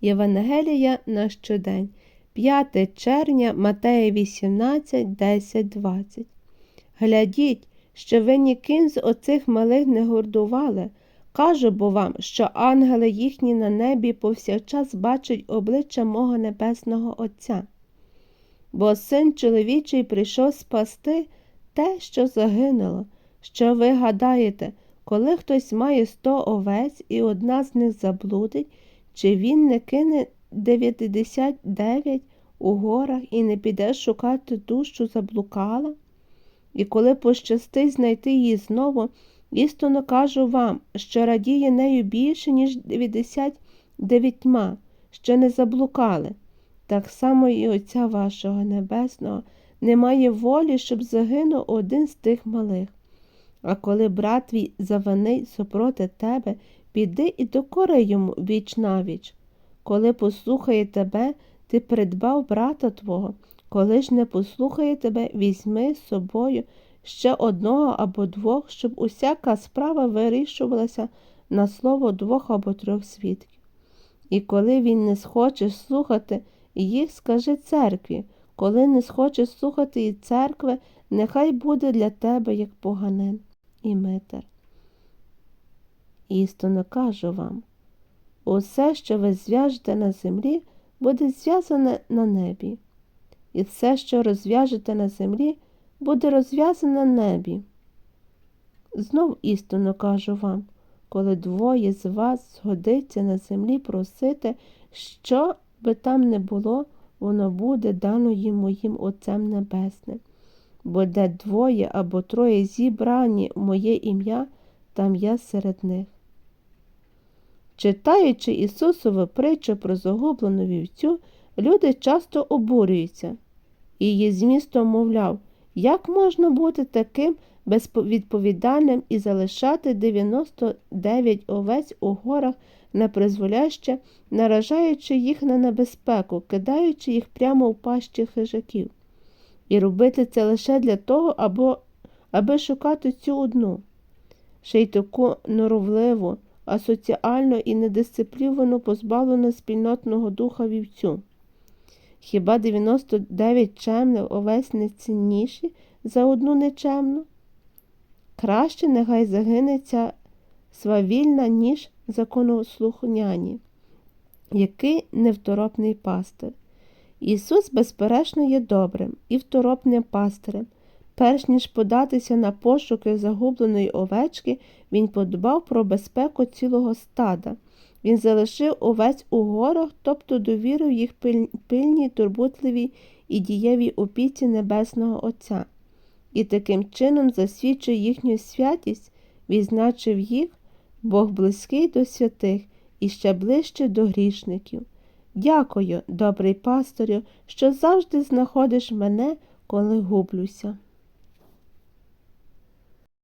Євангелія на щодень, 5 червня, Матея 18, 10, 20. Глядіть, що ви ніким з оцих малих не гордували. Кажу бо вам, що ангели їхні на небі повсякчас бачать обличчя мого небесного Отця. Бо син чоловічий прийшов спасти те, що загинуло. Що ви гадаєте, коли хтось має сто овець і одна з них заблудить, чи він не кине 99 у горах і не піде шукати ту, що заблукала? І коли пощастить знайти її знову, істинно кажу вам, що радіє нею більше, ніж 99, що не заблукали. Так само і Отця вашого Небесного немає волі, щоб загинув один з тих малих. А коли брат твій завинить супроти тебе, піди і докори йому віч навіч. Коли послухає тебе, ти придбав брата твого, коли ж не послухає тебе, візьми з собою ще одного або двох, щоб усяка справа вирішувалася на слово двох або трьох свідків. І коли він не схоче слухати їх, скажи церкві, коли не схочеш слухати і церкви, нехай буде для тебе як поганин і митер. Істинно кажу вам, усе, що ви зв'яжете на землі, буде зв'язане на небі, і все, що розв'яжете на землі, буде розв'язане на небі. Знов істинно кажу вам, коли двоє з вас згодиться на землі просити, що би там не було, воно буде дано їм моїм Отцем Небесним. Бо де двоє або троє зібрані моє ім'я, там я серед них. Читаючи Ісусову притчу про загублену вівцю, люди часто обурюються. Її змістом мовляв, як можна бути таким безвідповідальним і залишати 99 овець у горах непризволяще, наражаючи їх на небезпеку, кидаючи їх прямо в пащі хижаків, і робити це лише для того, або, аби шукати цю одну, ще й таку норовливу, асоціально і недисциплівану позбавлену спільнотного духа вівцю. Хіба 99 чемних овець не цінніші за одну нечемну? Краще нехай загине ця свавільна, ніж законослухняні, який невторопний пастир. Ісус, безперечно, є добрим і второпним пастирем. Перш ніж податися на пошуки загубленої овечки, він подбав про безпеку цілого стада. Він залишив овець у горах, тобто довірив їх пильній, турботливій і дієвій опіці Небесного Отця, і таким чином засвідчив їхню святість, відзначив їх, Бог близький до святих і ще ближче до грішників. Дякую, добрий пасторю, що завжди знаходиш мене, коли гублюся.